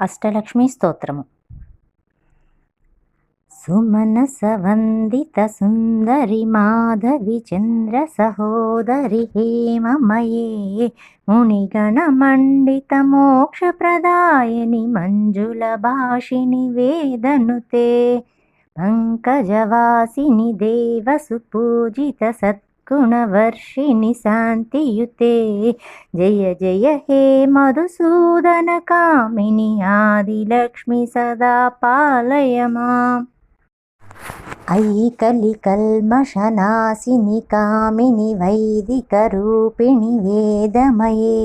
అష్టలక్ష్మి స్తోత్రము. సుమనస సుందరి మాధవి చంద్ర సహోదరి హేమమయే మునిగణ మండిత మోక్ష ప్రదాయని మంజుల భాషిని వేదనుతే పంకజవాసిని దేవ సుపూజిత సత్ శాంతియుతే. జయ జయ హే మధుసూదన కామిని ఆదిలక్ష్మి సదా పాలయ మాం ఐ కలి కల్మషనాశిని కామిని వైదిక రూపిణి వేదమయే.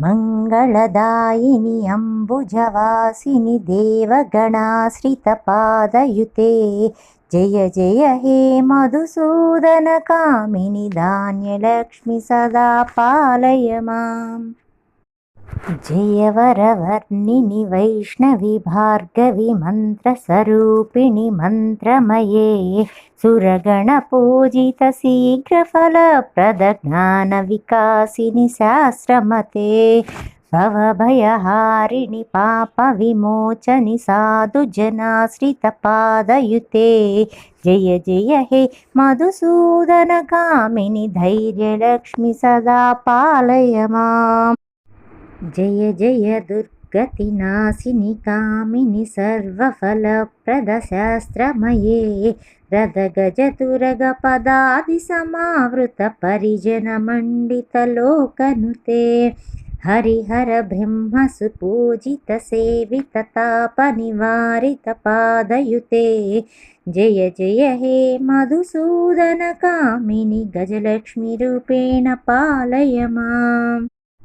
मङ्गलदायिनि अम्बुजवासिनि देवगणाश्रितपादयुते। जय जय हे मधुसूदनकामिनि धान्यलक्ष्मि सदा पालय माम्। హే మధుసూదన కామిని ధాన్యలక్ష్మి సదా పాలయ మాం జయవరవర్ణిని వైష్ణవి భార్గవి మంత్రస్వరూపిణి మంత్రమయే. సురగణ పూజిత శీఘ్రఫలప్రద జ్ఞాన వికాసిని శాస్త్రమతే జయ జయ దుర్గతి నాశిని కామిని సర్వఫలప్రద శాస్త్రమయే రథ గజ పదాది సమావృత పరిజన మండిత లోకనుతే. హరిహర బ్రహ్మ సుపూజిత సేవిత తాప నివారిత పాదయుతే. జయ జయ హే మధుసూదన కామిని గజలక్ష్మి రూపేణ పాలయ మాం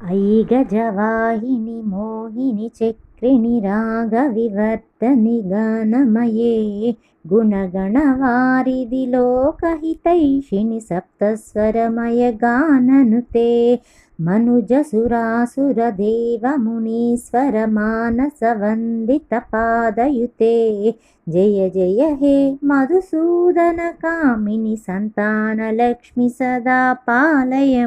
अयि गजवाहिनि मोहिनि चक्रिणि रागविवर्धनिगणमये गुणगणवारिधि लोकहितैषिणि सप्तस्वरमय गाननुते గాననుతే మనుజసురాసుర దేవ మునీశ్వర మానస వందిత పాదయుతే జయ జయ హే మధుసూదన కామిని సంతానలక్ష్మి సదా పాలయ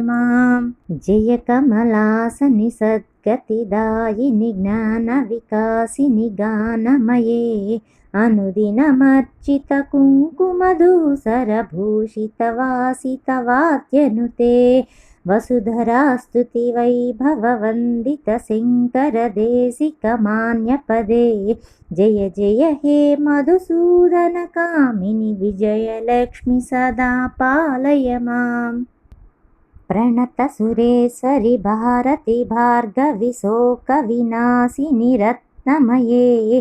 वसुधरास्तुतिवैभवन्दितशङ्करदेशिकमान्यपदे जय जय हे मधुसूदनकामिनि विजयलक्ष्मि सदा पालय माम्। प्रणतसुरेसरिभारति भार्गविशोकविनाशिनिरत्नमये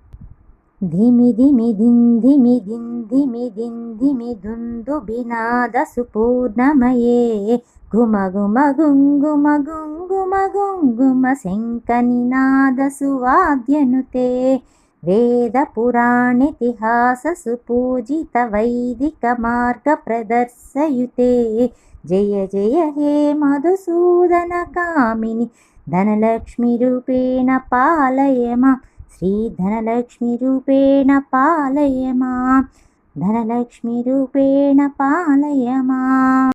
ధిమి ధిమి దిన్ ధిమి దిన్ దుందు బినాద సుపూర్ణమయే గుమ గుమ గుంగుమ గుంగుమ గుంగుమ శంకనినాద సువాద్యనుతే వేద పురాణితిహాస సుపూజిత వైదిక మార్గ ప్రదర్శయుతే జయ జయ హే మధుసూదన కామిని ధనలక్ష్మి రూపేణ పాలయమా మా శ్రీధనలక్ష్మి రూపేణ పాలయ మా ధనలక్ష్మి రూపేణ పాలయ మా